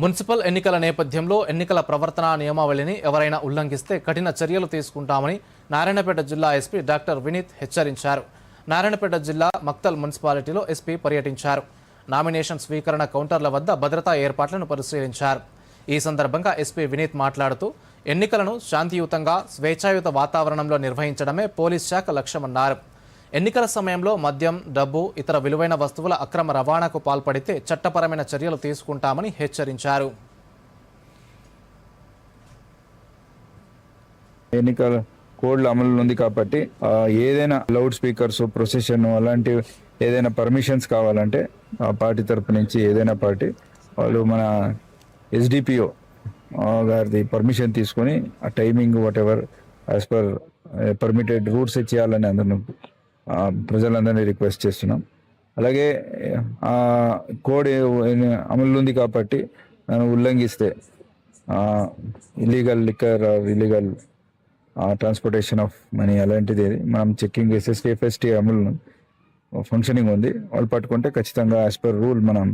Municipal ఎన్నికల నేపథ్యంలో ఎన్నికల ప్రవర్తన నియమావళిని ఎవరైనా ఉల్లంఘిస్తే కఠిన చర్యలు తీసుకుంటామని నారాయణపేట జిల్లా ఎస్పీ డాక్టర్ వినీత్ హెచ్చరించారు. నారాయణపేట జిల్లా మక్తల్ మున్సిపాలిటీలో ఎస్పీ పర్యటించారు. నామినేషన్ స్వీకరణ కౌంటర్ల వద్ద భద్రతా ఏర్పాట్లను పరిశీలించారు. ఈ సందర్భంగా ఎస్పీ వినీత్ మాట్లాడుతూ ఎన్నికలను శాంతియుతంగా స్వేచ్ఛాయుత వాతావరణంలో నిర్వహించడమే పోలీస్ శాఖ లక్ష్యమన్నారు. ఎన్నికల సమయంలో మద్యం డబ్బు ఇతర విలువైన వస్తువుల అక్రమ రవాణాకు పాల్పడితే చట్టపరమైన చర్యలు తీసుకుంటామని హెచ్చరించారు. ఎన్నికల కోడ్ల అమలు ఉంది కాబట్టి ఏదైనా లౌడ్ స్పీకర్స్ ప్రొసెషన్ అలాంటి ఏదైనా పర్మిషన్స్ కావాలంటే ఆ పార్టీ తరపు నుంచి ఏదైనా పార్టీ వాళ్ళు మన ఎస్డిపిఓ గారిది పర్మిషన్ తీసుకొని ఆ timing whatever as per permitted routes చేయాలని అందరిని ప్రజలందరినీ రిక్వెస్ట్ చేస్తున్నాం. అలాగే కోడ్ అమలు ఉంది కాబట్టి దాన్ని ఉల్లంఘిస్తే illegal liquor illegal transportation of money అలాంటిది మనం చెక్కింగ్ ఎస్ఎస్టీ ఎఫ్ఎస్టీ అమలు ఫంక్షనింగ్ ఉంది. వాళ్ళు పట్టుకుంటే ఖచ్చితంగా యాజ్ పర్ రూల్ మనం